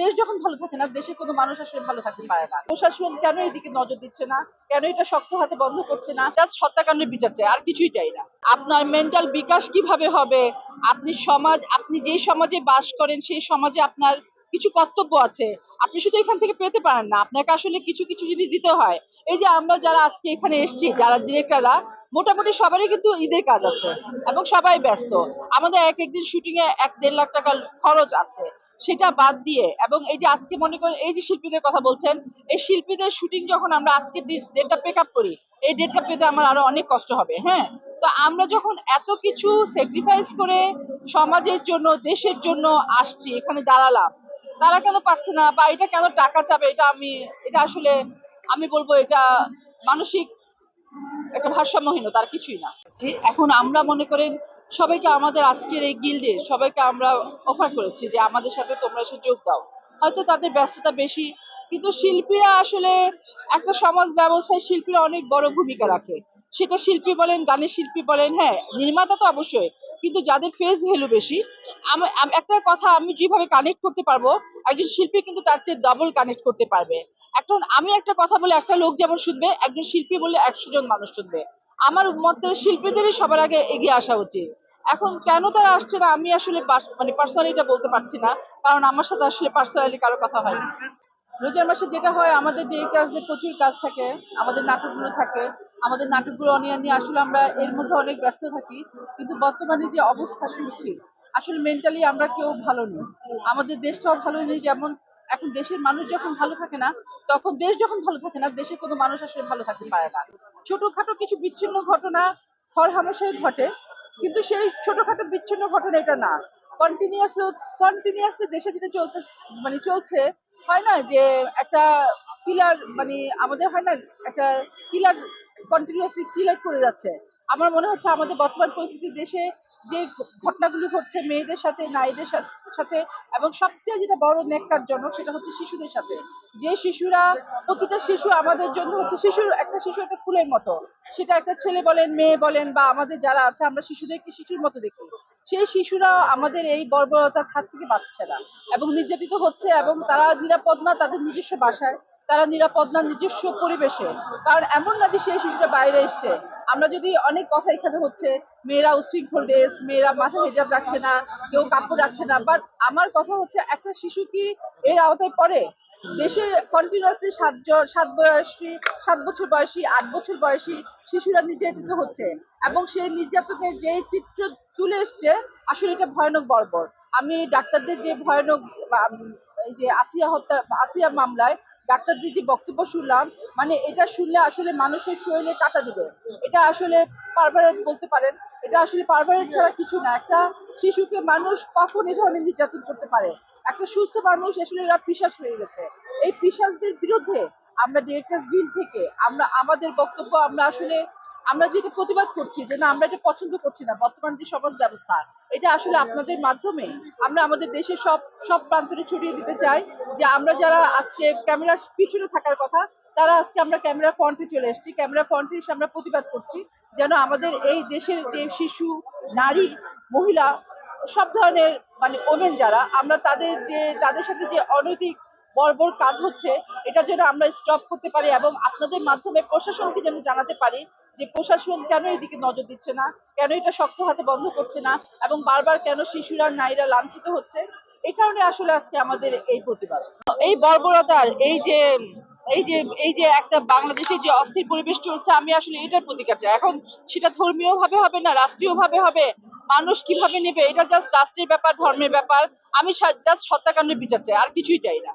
দেশ যখন ভালো থাকে না, দেশের কোনো মানুষ আসলে ভালো থাকতে পারে না। প্রশাসন কেন এদিকে নজর দিচ্ছে না? কেন এটা শক্ত হাতে বন্ধ করছে না? জাস্ট হত্যাকাণ্ডের বিচার চাই, আর কিছুই চাই না। আপনার মেন্টাল বিকাশ কীভাবে হবে? আপনি সমাজ, আপনি যে সমাজে বাস করেন, সেই সমাজে আপনার কিছু কর্তব্য আছে। আপনি শুধু এখান থেকে পেতে পারেন না। আপনাকে আসলে কিছু কিছু জিনিস দিতে হয়। এই যে আমরা যারা আজকে এখানে এসেছি, যারা ডিরেক্টররা মোটামুটি সবারই কিন্তু ঈদের কাজ আছে এবং সবাই ব্যস্ত। আমাদের এক একদিন শুটিং এ এক দেড় লাখ টাকা খরচ আছে। সেটা বাদ দিয়ে এবং এই যে আজকে মনে করেন, এই যে শিল্পীদের কথা বলছেন, এই শিল্পীদের শুটিং যখন আমরা আজকে ডেটটা পেক আপ করি, এই ডেটটা পেতে আমার আরও অনেক কষ্ট হবে হ্যাঁ? তো আমরা যখন এত কিছু স্যাক্রিফাইস করে সমাজের জন্য, দেশের জন্য আসছি, এখানে দাঁড়ালাম, তারা কেন পারছে না বা এটা কেন টাকা চাবে, এটা আমি, এটা আসলে আমি বলব এটা মানসিক একটা ভারসাম্যহীনতা আর কিছুই না। এখন আমরা মনে করেন সবাইকে আমাদের আজকের এই গিল্ডে সবাইকে আমরা অফার করেছি যে আমাদের সাথে তোমরা এসে যোগ দাও। হয়তো তাদের ব্যস্ততা বেশি, কিন্তু শিল্পীরা আসলে একটা সমাজ ব্যবস্থায় শিল্পীরা অনেক বড় ভূমিকা রাখে। সেটা শিল্পী বলেন, গানের শিল্পী বলেন হ্যাঁ নির্মাতা তো অবশ্যই, কিন্তু যাদের ফেস ভ্যালু বেশি একটা কথা আমি যেভাবে কানেক্ট করতে পারব, একজন শিল্পী কিন্তু তার চেয়ে ডবল কানেক্ট করতে পারবে। এখন আমি একটা কথা বলে একটা লোক যেমন শুনবে, একজন শিল্পী বলে একশো জন মানুষ শুনবে। আমার মতে শিল্পীদেরই সবার আগে এগিয়ে আসা উচিত। এখন কেন তারা আসছে না, আমি আসলে মানে পার্সোনালি এটা বলতে পারছি না, কারণ আমার সাথে আসলে পার্সোনালি কারও কথা হয় রোজার মাসে যেটা হয়, আমাদের ডিরেক্টরদের প্রচুর কাজ থাকে, আমাদের নাটকগুলো থাকে, আমাদের নাটকগুলো অনিয়া নিয়ে আসলে আমরা এর মধ্যে অনেক ব্যস্ত থাকি, কিন্তু বর্তমানে যে অবস্থা, শুনছি, আসলে মেন্টালি আমরা কেউ ভালো নেই। আমাদের দেশটাও ভালো নেই, যেমন এখন দেশের মানুষ যখন ভালো থাকে না, তখন দেশ যখন ভালো থাকে না, দেশের কোনো মানুষ আসলে ভালো থাকতে পারে না। ছোটখাটো কিছু বিচ্ছিন্ন ঘটনা হর হামেশাই ঘটে, কিন্তু সেই ছোটখাটো বিচ্ছিন্ন ঘটনা এটা না। কন্টিনিউয়াসলি কন্টিনিউয়াসলি দেশে যেটা চলতে মানে চলছে, হয় না যে একটা কিলার মানে আমাদের হয় না একটা কিলার কন্টিনিউয়াসলি কিলার করে যাচ্ছে। আমার মনে হচ্ছে আমাদের বর্তমান পরিস্থিতি দেশে যে ঘটনাগুলো ঘটছে মেয়েদের সাথে, নারীদের সাথে এবং সবচেয়ে যেটা বড় নেককারজনক সেটা হচ্ছে শিশুদের সাথে। যে শিশুরা, প্রতিটা শিশু আমাদের জন্য হচ্ছে শিশুর একটা শিশু একটা ফুলের মতো। সেটা একটা ছেলে বলেন, মেয়ে বলেন বা আমাদের যারা আছে আমরা শিশুদেরকে শিশুর মতো দেখি। সেই শিশুরা আমাদের এই বর্বরতার হাত থেকে বাঁচছে না এবং নির্যাতিত হচ্ছে এবং তারা নিরাপদ না তাদের নিজস্ব বাসায়, তারা নিরাপদ না নিজস্ব পরিবেশে। কারণ এমন না যে সেই শিশুটা বাইরে এসছে আমরা যদি অনেক কথা এখানে হচ্ছে, মেয়েরা উশৃঙ্খল ড্রেস মেয়েরা মাথা হেজাব রাখছে না, কেউ কাপড় রাখছে না বাট আমার কথা হচ্ছে একটা শিশু কি এর আওতায় পড়ে? দেশে কন্টিনিউয়াসলি সাত সাত বয়সী, সাত বছর বয়সী, আট বছর বয়সী শিশুরা নির্যাতিত হচ্ছে। এবং সেই নির্যাতনের যে চিত্র তুলে এসছে, আসলে এটা ভয়ানক বর্বর। আমি ডাক্তারদের যে ভয়ানক যে আসিয়া হত্যা, আসিয়া মামলায় ডাক্তারদের যে বক্তব্য শুনলাম মানে এটা শুনলে আসলে মানুষের শরীরে কাটা দিবে। এটা আসলে পারভারেট বলতে পারেন। এটা আসলে পারভারেট ছাড়া কিছু না। একটা শিশুকে মানুষ কখন এই ধরনের নির্যাতন করতে পারে? একটা সুস্থ মানুষ আসলে এরা পিসাস হয়ে গেছে। এই পিসাসদের বিরুদ্ধে আমরা ডিরেক্টর গিল থেকে আমরা আমাদের বক্তব্য আমরা আসলে আমরা যেটা প্রতিবাদ করছি যে না, আমরা এটা পছন্দ করছি না, বর্তমান যে সমাজ ব্যবস্থা, এটা আসলে আপনাদের মাধ্যমে আমরা আমাদের দেশের সব সব প্রান্তরে ছড়িয়ে দিতে চাই যে আমরা যারা আজকে ক্যামেরার পিছনে থাকার কথা, তারা আজকে আমরা ক্যামেরা ফ্রন্টে চলে এসেছি ক্যামেরা ফ্রন্টে এসে আমরা প্রতিবাদ করছি যেন আমাদের এই দেশের যে শিশু, নারী, মহিলা, সব ধরনের মানে ওমেন যারা, আমরা তাদের যে, তাদের সাথে যে অনৈতিক বর্বর কাজ হচ্ছে, এটা যেন আমরা স্টপ করতে পারি এবং আপনাদের মাধ্যমে প্রশাসনকে যেন জানাতে পারি যে প্রশাসন কেন এদিকে নজর দিচ্ছে না? কেন এটা শক্ত হাতে বন্ধ করছে না? এবং বারবার কেন শিশুরা, নারীরা লাঞ্ছিত হচ্ছে? এই কারণে আসলে আজকে আমাদের এই প্রতিবাদ। এই বর্বরতার, এই যে এই যে এই যে একটা বাংলাদেশে যে অস্থির পরিবেশ চলছে, আমি আসলে এটার প্রতিকার চাই। এখন সেটা ধর্মীয় ভাবে হবে না রাষ্ট্রীয় ভাবে হবে? মানুষ কীভাবে নেবে? এটা জাস্ট রাষ্ট্রের ব্যাপার, ধর্মের ব্যাপার। আমি জাস্ট হত্যাকাণ্ডের বিচার চাই, আর কিছুই চাই না।